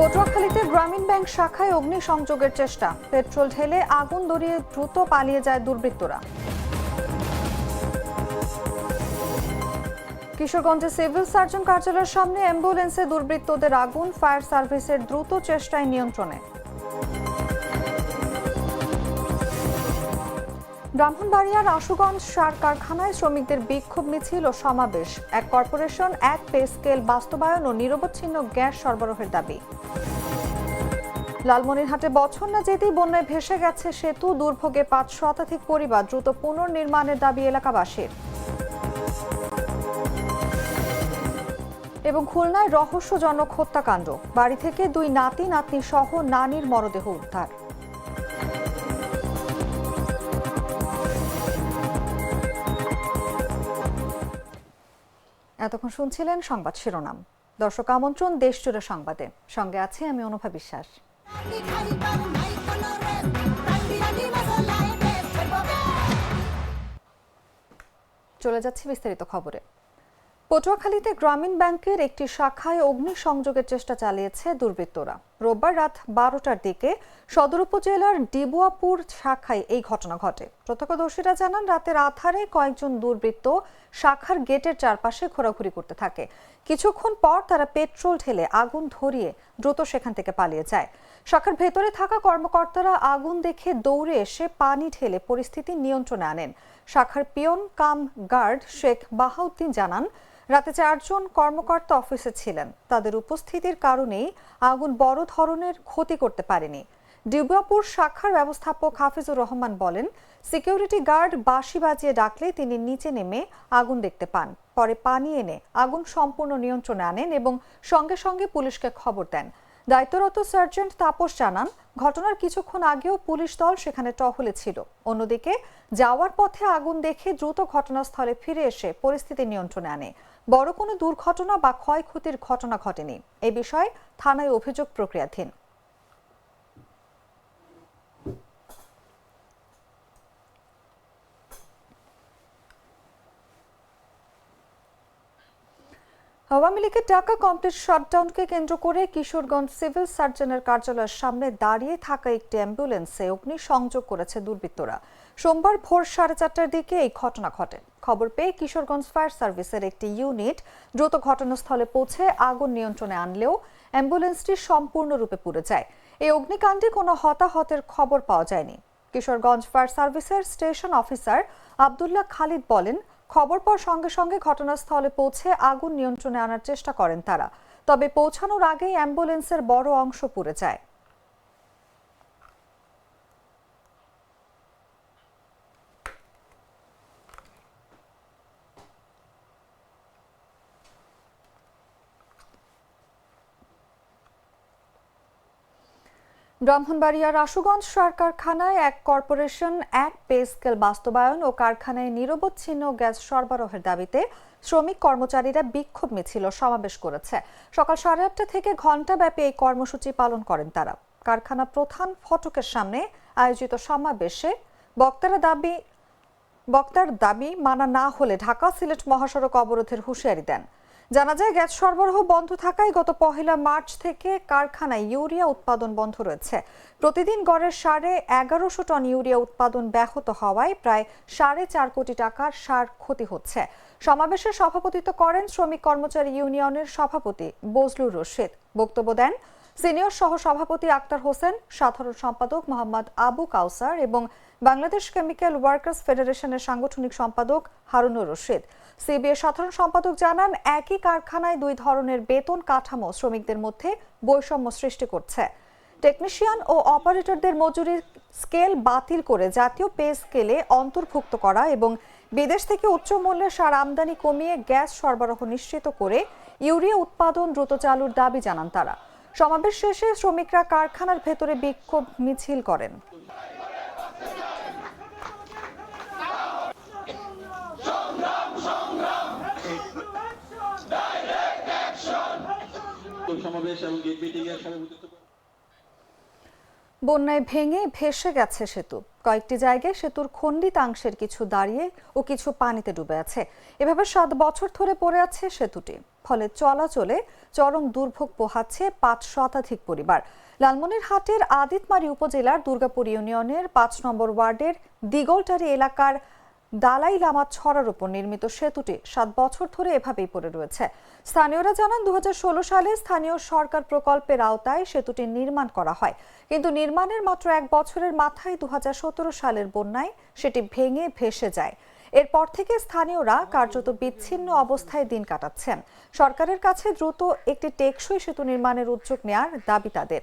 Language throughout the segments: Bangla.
পটুয়াখালীতে গ্রামীণ ব্যাংক শাখায় অগ্নিসংযোগের চেষ্টা। পেট্রোল ঢেলে আগুন ধরিয়ে দ্রুত পালিয়ে যায় দুর্বৃত্তরা। কিশোরগঞ্জে সিভিল সার্জন কার্যালয়ের সামনে অ্যাম্বুলেন্সে দুর্বৃত্তদের আগুন, ফায়ার সার্ভিসের দ্রুত চেষ্টায় নিয়ন্ত্রণে। ব্রাহ্মণবাড়িয়ার আশুগঞ্জ সার কারখানায় শ্রমিকদের বিক্ষোভ মিছিল ও সমাবেশ। এক কর্পোরেশন এক পে স্কেল বাস্তবায়ন ও নিরবচ্ছিন্ন গ্যাস সরবরাহের দাবি। লালমনিরহাটে বছর না যেতেই বন্যায় ভেসে গেছে সেতু, দুর্ভোগে পাঁচ শতাধিক পরিবার দ্রুত পুনর্নির্মাণের দাবি এলাকাবাসীর। এবং খুলনায় রহস্যজনক হত্যাকাণ্ড। বাড়ি থেকে দুই নাতি নাতনি সহ নানির মরদেহ উদ্ধার। এতক্ষণ শুনছিলেন সংবাদ শিরোনাম। দর্শক আমন্ত্রণ দেশজুড়ে সংবাদে। সঙ্গে আছে আমি অনুভা বিশ্বাস। চলে যাচ্ছে বিস্তারিত খবরে। পটুয়াখালীতে গ্রামীণ ব্যাংকের একটি শাখায় অগ্নিসংযোগের চেষ্টা চালিয়েছে দুর্বৃত্তরা। রোববার রাত বারোটার দিকে সদর উপজেলার ডিবুয়াপুর শাখায় এই ঘটনা ঘটে। প্রত্যক্ষদর্শীরা জানান, রাতের আধারে কয়েকজন দুর্বৃত্ত শাখার গেটের চারপাশে ঘোরাঘুরি করতে থাকে। কিছুক্ষণ পর তারা পেট্রোল ঢেলে আগুন ধরিয়ে দ্রুত সেখান থেকে পালিয়ে যায়। শাখার ভেতরে থাকা কর্মকর্তারা আগুন দেখে দৌড়ে এসে পানি ঢেলে পরিস্থিতি নিয়ন্ত্রণে আনেন। শাখার peon cum guard Sheikh Bahauddin জানান রাতে চারজন কর্মকর্তা অফিসে ছিলেন। তাদের উপস্থিতির কারণেই আগুন বড় ধরনের ক্ষতি করতে পারেনি। ডিবাপুর শাখার ব্যবস্থাপক হাফিজুর রহমান বলেন, সিকিউরিটি গার্ড বাঁশি বাজিয়ে ডাকলে তিনি নিচে নেমে আগুন দেখতে পান। পরে পানি এনে আগুন সম্পূর্ণ নিয়ন্ত্রণে আনেন এবং সঙ্গে সঙ্গে পুলিশকে খবর দেন। দায়িত্বরত সার্জেন্ট তাপস জানান, ঘটনার কিছুক্ষণ আগেও পুলিশ দল সেখানে টহলে ছিল। অন্যদিকে, যাওয়ার পথে আগুন দেখে দ্রুত ঘটনাস্থলে ফিরে এসে পরিস্থিতি নিয়ন্ত্রণে আনে। বড় কোনো দুর্ঘটনা বা ক্ষয়ক্ষতির ঘটনা ঘটেনি। এ বিষয়ে থানায় অভিযোগ প্রক্রিয়াধীন। আওয়ামী লীগের ঢাকা কমপ্লিট শাটডাউনকে কেন্দ্র করে কিশোরগঞ্জ সিভিল সার্জনের কার্যালয়ের সামনে দাঁড়িয়ে থাকা একটি অ্যাম্বুলেন্সে অগ্নিসংযোগ করেছে দুর্বৃত্তরা। সোমবার ভোর সাড়ে চারটার দিকে এই ঘটনা ঘটে। খবর পেয়ে কিশোরগঞ্জ ফায়ার সার্ভিসের একটি ইউনিট দ্রুত ঘটনাস্থলে পৌঁছে আগুন নিয়ন্ত্রণে আনলেও অ্যাম্বুলেন্সটি সম্পূর্ণরূপে পুড়ে যায়। এই অগ্নিকাণ্ডে কোনো হতাহতের খবর পাওয়া যায়নি। কিশোরগঞ্জ ফায়ার সার্ভিসের স্টেশন অফিসার আবদুল্লাহ খালিদ বলেন, খবর পর সঙ্গে সঙ্গে ঘটনাস্থলে পৌঁছে আগুন নিয়ন্ত্রণে আনার চেষ্টা করেন তারা। তবে পৌঁছানোর আগেই অ্যাম্বুলেন্সের বড় অংশ পুড়ে যায়। ব্রাহ্মণবাড়িয়ার আশুগঞ্জ সার কারখানায় এক কর্পোরেশন এক পে স্কেল বাস্তবায়ন ও কারখানায় নিরবচ্ছিন্ন গ্যাস সরবরাহের দাবিতে শ্রমিক কর্মচারীরা বিক্ষোভ মিছিল সমাবেশ করেছে। সকাল সাড়ে আটটা থেকে ঘণ্টাব্যাপী এই কর্মসূচি পালন করেন তারা। কারখানা প্রধান ফটকের সামনে আয়োজিত সমাবেশে বক্তারা দাবি বক্তার দাবি মানা না হলে ঢাকা সিলেট মহাসড়ক অবরোধের হুঁশিয়ারি দেন। জানা যায় গ্যাস সরবরাহ বন্ধ থাকায় গত পহেলা মার্চ থেকে কারখানায় ইউরিয়া উৎপাদন বন্ধ রয়েছে। প্রতিদিন গড়ের সাড়ে এগারোশো টন ইউরিয়া উৎপাদন ব্যাহত হওয়ায় প্রায় সাড়ে চার কোটি টাকার সার ক্ষতি হচ্ছে। সমাবেশে সভাপতিত্ব করেন শ্রমিক কর্মচারী ইউনিয়নের সভাপতি বজলুর রশিদ। বক্তব্য দেন সিনিয়র সহ সভাপতি আক্তার হোসেন, সাধারণ সম্পাদক মোহাম্মদ আবু কাউসার এবং বাংলাদেশ কেমিক্যাল ওয়ার্কার্স ফেডারেশনের সাংগঠনিক সম্পাদক হারুনুর রশিদ। সিবিএ সাধারণ সম্পাদক জানান, একই কারখানায় দুই ধরনের বেতন কাঠামো শ্রমিকদের মধ্যে বৈষম্য সৃষ্টি করছে। টেকনিশিয়ান ও অপারেটরদের মজুরির স্কেল বাতিল করে জাতীয় পে স্কেলে অন্তর্ভুক্ত করা এবং বিদেশ থেকে উচ্চ মূল্যের সার আমদানি কমিয়ে গ্যাস সরবরাহ নিশ্চিত করে ইউরিয়া উৎপাদন দ্রুত চালুর দাবি জানান তারা। সমাবেশ শেষে শ্রমিকরা কারখানার ভেতরে বিক্ষোভ মিছিল করেন। বন্যায় ভেঙে ভেসে গেছে সেতু। কয়েকটি জায়গায় সেতুর খণ্ডিতাংশের কিছু দাঁড়িয়ে ও কিছু পানিতে ডুবে আছে। এভাবে সাত বছর ধরে পড়ে আছে সেতুটি। ফলে চলাচলে চরম দুর্ভোগ পোহাচ্ছে পাঁচ শতাধিক পরিবার। লালমনিরহাটের আদিতমারি উপজেলার দুর্গাপুর ইউনিয়নের পাঁচ নম্বর ওয়ার্ডের দিগলটারি এলাকার দালাই লামা ছড়ার উপর নির্মিত সেতুটি সাত বছর ধরে এভাবেই পড়ে রয়েছে। স্থানীয়রা জানান দু সালে স্থানীয় সরকার প্রকল্পের আওতায় সেতুটি নির্মাণ করা হয়। কিন্তু নির্মাণের মাত্র এক বছরের মাথায় দু সালের বন্যায় সেটি ভেঙে ভেসে যায়। এরপর থেকে স্থানীয়রা কার্যত বিচ্ছিন্ন অবস্থায় দিন কাটাচ্ছেন। সরকারের কাছে দ্রুত একটি টেকসই সেতু নির্মাণের উদ্যোগ নেয়ার দাবি তাদের।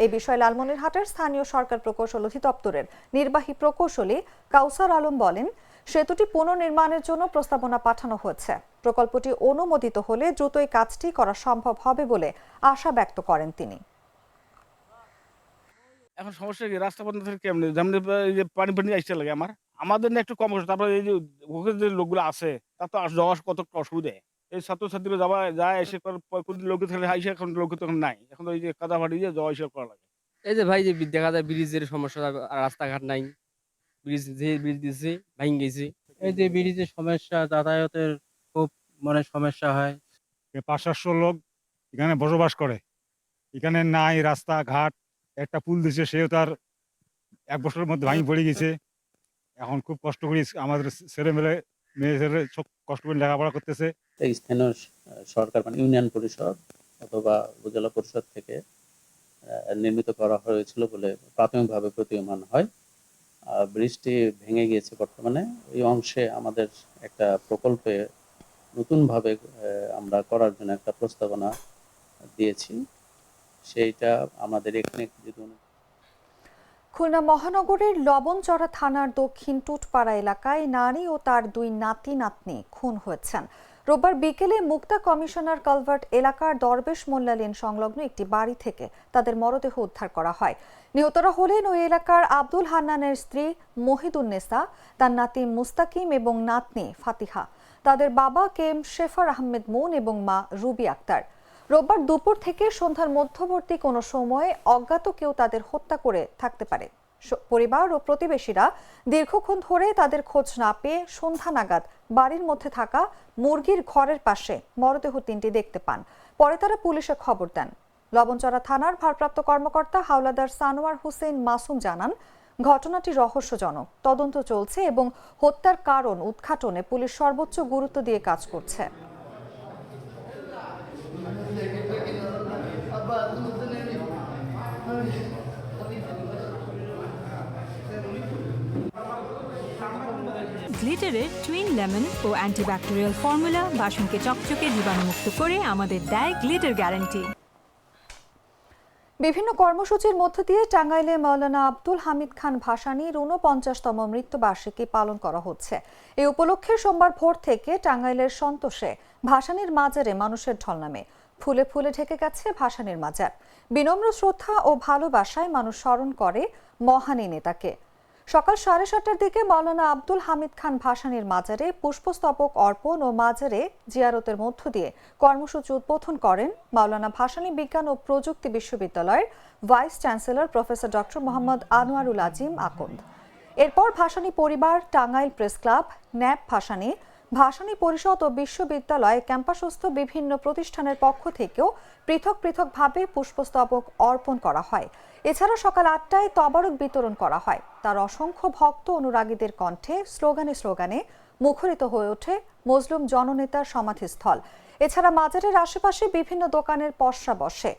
এ বিষয়ে লালমনিরহাটের স্থানীয় সরকার প্রকৌশল অধিদপ্তরের নির্বাহী প্রকৌশলী কাউসার আলম বলেন সেতুটি পুনর্নির্মাণের জন্য প্রস্তাবনা পাঠানো হয়েছে। প্রকল্পটি অনুমোদিত হলে দ্রুতই কাজটি করা সম্ভব হবে বলে আশা ব্যক্ত করেন তিনি। এখন সমস্যা কি? রাস্তা বন্ধ থাকে কেমনি? যেমন এই যে পানি পানি আসতে লাগে আমার। আমাদের না একটু কম কষ্ট তারপরে এই যে ওখানে যে লোকগুলো আছে তার তো আস- যাওয়া কত অসুবিধা। এই ছাত্রছাত্রীরা যাওয়া যায় এসে করে প- কোন লোক থাকলে আইসে এখন লোক তখন নাই। এখন ওই যে কাদা ফাটি দিয়ে যাওয়া এসে করা লাগে। এই যে ভাই যে দেখা যায় ব্রিজের সমস্যা রাস্তাঘাট নাই। ব্রিজ যে ব্রিজ দিছে ভাঙ গেছে। এই যে ব্রিজের সমস্যা যাতায়াতের খুব মানে সমস্যা হয়। এ পাঁচ সাতশো লোক এখানে বসবাস করে। এখানে নাই রাস্তাঘাট একটা পুল দিছে সেও তার এক বছরের মধ্যে ভাঙি পড়ে গেছে। এখন খুব কষ্ট করি আমাদের ছেলে মেলে মেয়ে ছেলে সব কষ্ট করে লেখাপড়া করতেছে। স্থানীয় সরকার মানে ইউনিয়ন পরিষদ অথবা উপজেলা পরিষদ থেকে নির্মিত করা হয়েছিল বলে প্রাথমিকভাবে প্রতীয়মান হয়। ব্রিজটি ভেঙে গিয়েছে বর্তমানে। এই অংশে আমাদের একটা প্রকল্পে নতুনভাবে আমরা করার জন্য একটা প্রস্তাবনা দিয়েছি। সেইটা আমাদের এখানে যদি খুলনা মহানগরের লবণচড়া থানার দক্ষিণ টুটপাড়া এলাকায় নারী ও তার দুই নাতি নাতনি খুন হয়েছেন। রোববার বিকেলে মুক্তা কমিশনার কালভার্ট এলাকার দরবেশ মোল্লা লেন সংলগ্ন একটি বাড়ি থেকে তাদের মরদেহ উদ্ধার করা হয়। নিহতরা হলেন ওই এলাকার আব্দুল হান্নানের স্ত্রী মহিদুন্নেসা তার নাতি মুস্তাকিম এবং নাতনি ফাতিহা। তাদের বাবা কেম শেফার আহমেদ মুন এবং মা রুবি আক্তার। রোববার দুপুর থেকে সন্ধ্যার মধ্যবর্তী কোনো সময়ে অজ্ঞাত কেউ তাদের হত্যা করে থাকতে পারে। পরিবার ও প্রতিবেশীরা দীর্ঘক্ষণ ধরে তাদের খোঁজ না পেয়ে সন্ধ্যা নাগাদ বাড়ির মধ্যে থাকা মুরগির ঘরের পাশে মরদেহ তিনটি দেখতে পান। পরে তারা পুলিশে খবর দেন। লবণচড়া থানার ভারপ্রাপ্ত কর্মকর্তা হাওলাদার সানোয়ার হোসেন মাসুম জানান, ঘটনাটি রহস্যজনক। তদন্ত চলছে এবং হত্যার কারণ উদ্ঘাটনে পুলিশ সর্বোচ্চ গুরুত্ব দিয়ে কাজ করছে। গ্লিটারের টুইন লেমন ও অ্যান্টিব্যাকটেরিয়াল ফর্মুলা বাসনকে চকচকে জীবাণুমুক্ত করে আমাদের দেয় গ্লিটার গ্যারান্টি বিভিন্ন কর্মসূচির মধ্য দিয়ে টাঙ্গাইলে মৌলানা আব্দুল হামিদ খান ভাসানীর ঊনপঞ্চাশতম মৃত্যুবার্ষিকী পালন করা হচ্ছে। এই উপলক্ষে সোমবার ভোর থেকে টাঙ্গাইলের সন্তোষে ভাসানীর মাজারে মানুষের ঢল নামে ফুলে ফুলে ঢেকে গেছে ভাসানীর মাজার। বিনম্র শ্রদ্ধা ও ভালোবাসায় মানুষ স্মরণ করে মহানী নেতাকে। সকাল সাড়ে সাতটার দিকে মৌলানা আব্দুল হামিদ খান ভাসানির মাজারে পুষ্পস্তবক অর্পণ ও মাজারে জিয়ারতের মধ্য দিয়ে কর্মসূচি উদ্বোধন করেন মাওলানা ভাসানী বিজ্ঞান ও প্রযুক্তি বিশ্ববিদ্যালয়ের vice chancellor professor doctor Mohammad Anwarul Azim Akand. এরপর ভাসানী পরিবার Tangail press club NAP Bhasani Bhasani পরিষদ ও বিশ্ববিদ্যালয় ক্যাম্পাসস্থ বিভিন্ন প্রতিষ্ঠানের পক্ষ থেকেও পৃথক পৃথকভাবে পুষ্পস্তবক অর্পণ করা হয়। এছাড়া সকাল আটটায় তবারক বিতরণ করা হয়। তার অসংখ্য ভক্ত অনুরাগীদের কণ্ঠে স্লোগানে স্লোগানে মুখরিত হয়ে ওঠে মজলুম জননেতার সমাধিস্থল। এছাড়া মাজারের আশেপাশে বিভিন্ন দোকানের পসরা বসে।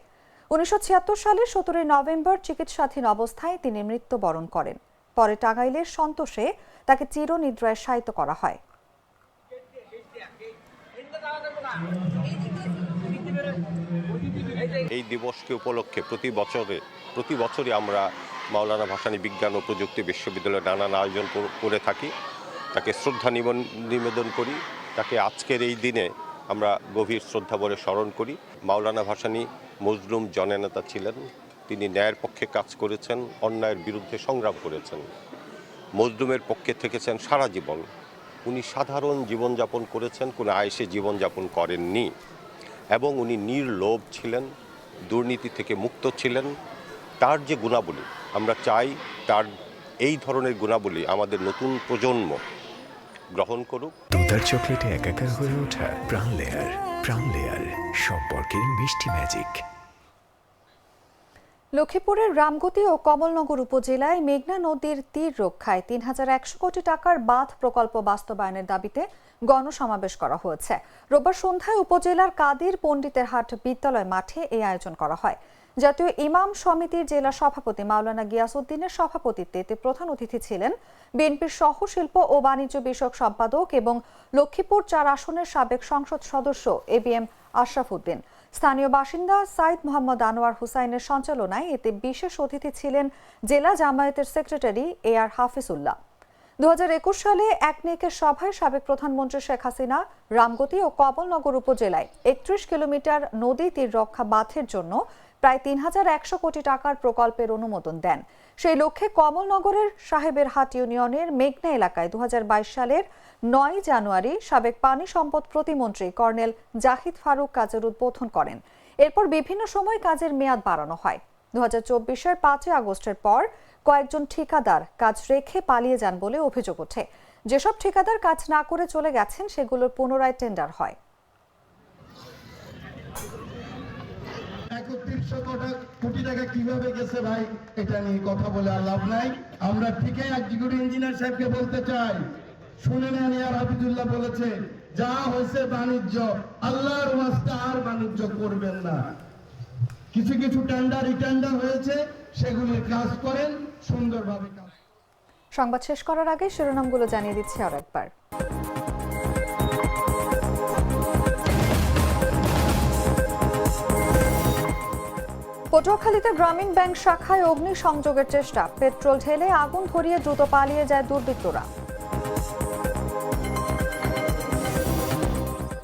উনিশশো ছিয়াত্তর সালে সতেরোই নভেম্বর চিকিৎসাধীন অবস্থায় তিনি মৃত্যুবরণ করেন। পরে টাঙ্গাইলের সন্তোষে তাকে চিরনিদ্রায় শায়িত করা হয়। এই দিবসকে উপলক্ষে প্রতি বছরে প্রতি বছরই আমরা মাওলানা ভাসানী বিজ্ঞান ও প্রযুক্তি বিশ্ববিদ্যালয়ে নানান আয়োজন করে থাকি। তাকে শ্রদ্ধা নিবেদন করি। তাকে আজকের এই দিনে আমরা গভীর শ্রদ্ধা বলে স্মরণ করি। মাওলানা ভাসানী মজলুম জননেতা ছিলেন। তিনি ন্যায়ের পক্ষে কাজ করেছেন, অন্যায়ের বিরুদ্ধে সংগ্রাম করেছেন। মজলুমের পক্ষে থেকেছেন সারা জীবন। উনি সাধারণ জীবনযাপন করেছেন, কোনো আয়েসে জীবনযাপন করেননি এবং উনি নির্লোভ ছিলেন, দুর্নীতি থেকে মুক্ত ছিলেন। তার যে গুণাবলী, আমরা চাই তার এই ধরনের গুণাবলী আমাদের নতুন প্রজন্ম গ্রহণ করুক। দুধার চকলেটে একাকার হয়ে ওঠা প্রাণ লেয়ার প্রাণ লেয়ার, সম্পর্কের মিষ্টি ম্যাজিক লক্ষ্মীপুরের রামগতি ও কমলনগর উপজেলায় মেঘনা নদীর তীর রক্ষায় তিন হাজার একশো কোটি টাকার বাঁধ প্রকল্প বাস্তবায়নের দাবিতে গণসমাবেশ করা হয়েছে। রোববার সন্ধ্যায় উপজেলার কাদির পণ্ডিতের হাট বিদ্যালয় মাঠে এই আয়োজন করা হয়। জাতীয় ইমাম সমিতির জেলা সভাপতি মাওলানা গিয়াসউদ্দিনের সভাপতিত্বে এতে প্রধান অতিথি ছিলেন বিএনপির সহ শিল্প ও বাণিজ্য বিষয়ক সম্পাদক এবং লক্ষ্মীপুর চার আসনের সাবেক সংসদ সদস্য A B M Ashraf Uddin. স্থানীয় বাসিন্দা সাইদ মোহাম্মদ আনোয়ার হুসাইনের সঞ্চালনায় এতে বিশেষ অতিথি ছিলেন জেলা জামায়াতের সেক্রেটারি এ আর হাফিজুল্লাহ। দু হাজার একুশ সালে এক মেয়েকে সভায় সাবেক প্রধানমন্ত্রী শেখ হাসিনা রামগতি ও কমলনগর উপজেলায় একত্রিশ কিলোমিটার নদী তীর রক্ষা বাঁধের জন্য প্রায় তিন হাজার একশো কোটি টাকার প্রকল্পের অনুমোদন দেন। সেই লক্ষ্যে কমলনগরের সাহেবের হাট ইউনিয়নের মেঘনা এলাকায় দু হাজার বাইশ সালের নয় জানুয়ারি সাবেক পানি সম্পদ প্রতিমন্ত্রী কর্নেল জাহিদ ফারুক কাজের উদ্বোধন করেন। এরপর বিভিন্ন সময় কাজের মেয়াদ বাড়ানো হয়। দু হাজার চব্বিশের পাঁচই আগস্টের পর কয়েকজন ঠিকাদার কাজ রেখে পালিয়ে যান বলে অভিযোগ ওঠে। যেসব ঠিকাদার কাজ না করে চলে গেছেন, সেগুলোর পুনরায় টেন্ডার হয়। বাণিজ্য করবেন না। কিছু কিছু টেন্ডার হয়েছে, সেগুলির কাজ করেন, সুন্দরভাবে সংবাদ শেষ করার আগে শিরোনামগুলো জানিয়ে দিচ্ছি আর একবার পটুয়াখালীতে গ্রামীণ ব্যাংক শাখায় অগ্নি সংযোগের চেষ্টা। পেট্রোল ঢেলে আগুন ধরিয়ে দ্রুত পালিয়ে যায় দুর্বৃত্তরা।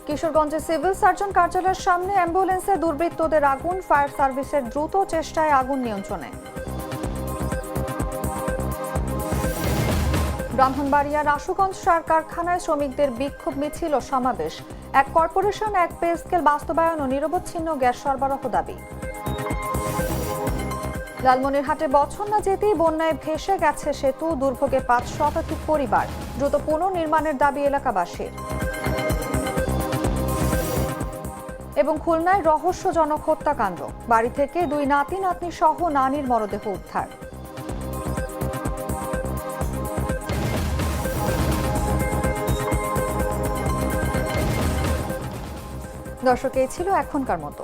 কিশোরগঞ্জে সিভিল সার্জন কার্যালয়ের সামনে অ্যাম্বুলেন্সে দুর্বৃত্তদের আগুন, ফায়ার সার্ভিসের দ্রুত চেষ্টায় আগুন নিয়ন্ত্রণে। ব্রাহ্মণবাড়িয়ার আশুগঞ্জ সার কারখানায় শ্রমিকদের বিক্ষোভ মিছিল ও সমাবেশ। এক কর্পোরেশন, এক পে স্কেল বাস্তবায়ন ও নিরবচ্ছিন্ন গ্যাস সরবরাহ দাবি। লালমনিরহাটে বছর না যেতেই বন্যায় ভেসে গেছে সেতু, দুর্ভোগে পাঁচ শতাধিক পরিবার, দ্রুত পুনর্নির্মাণের দাবি এলাকাবাসীর। এবং খুলনায় রহস্যজনক হত্যাকাণ্ড, বাড়ি থেকে দুই নাতি নাতনি সহ নানির মরদেহ উদ্ধার। দর্শক, এই ছিল এখনকার মতো।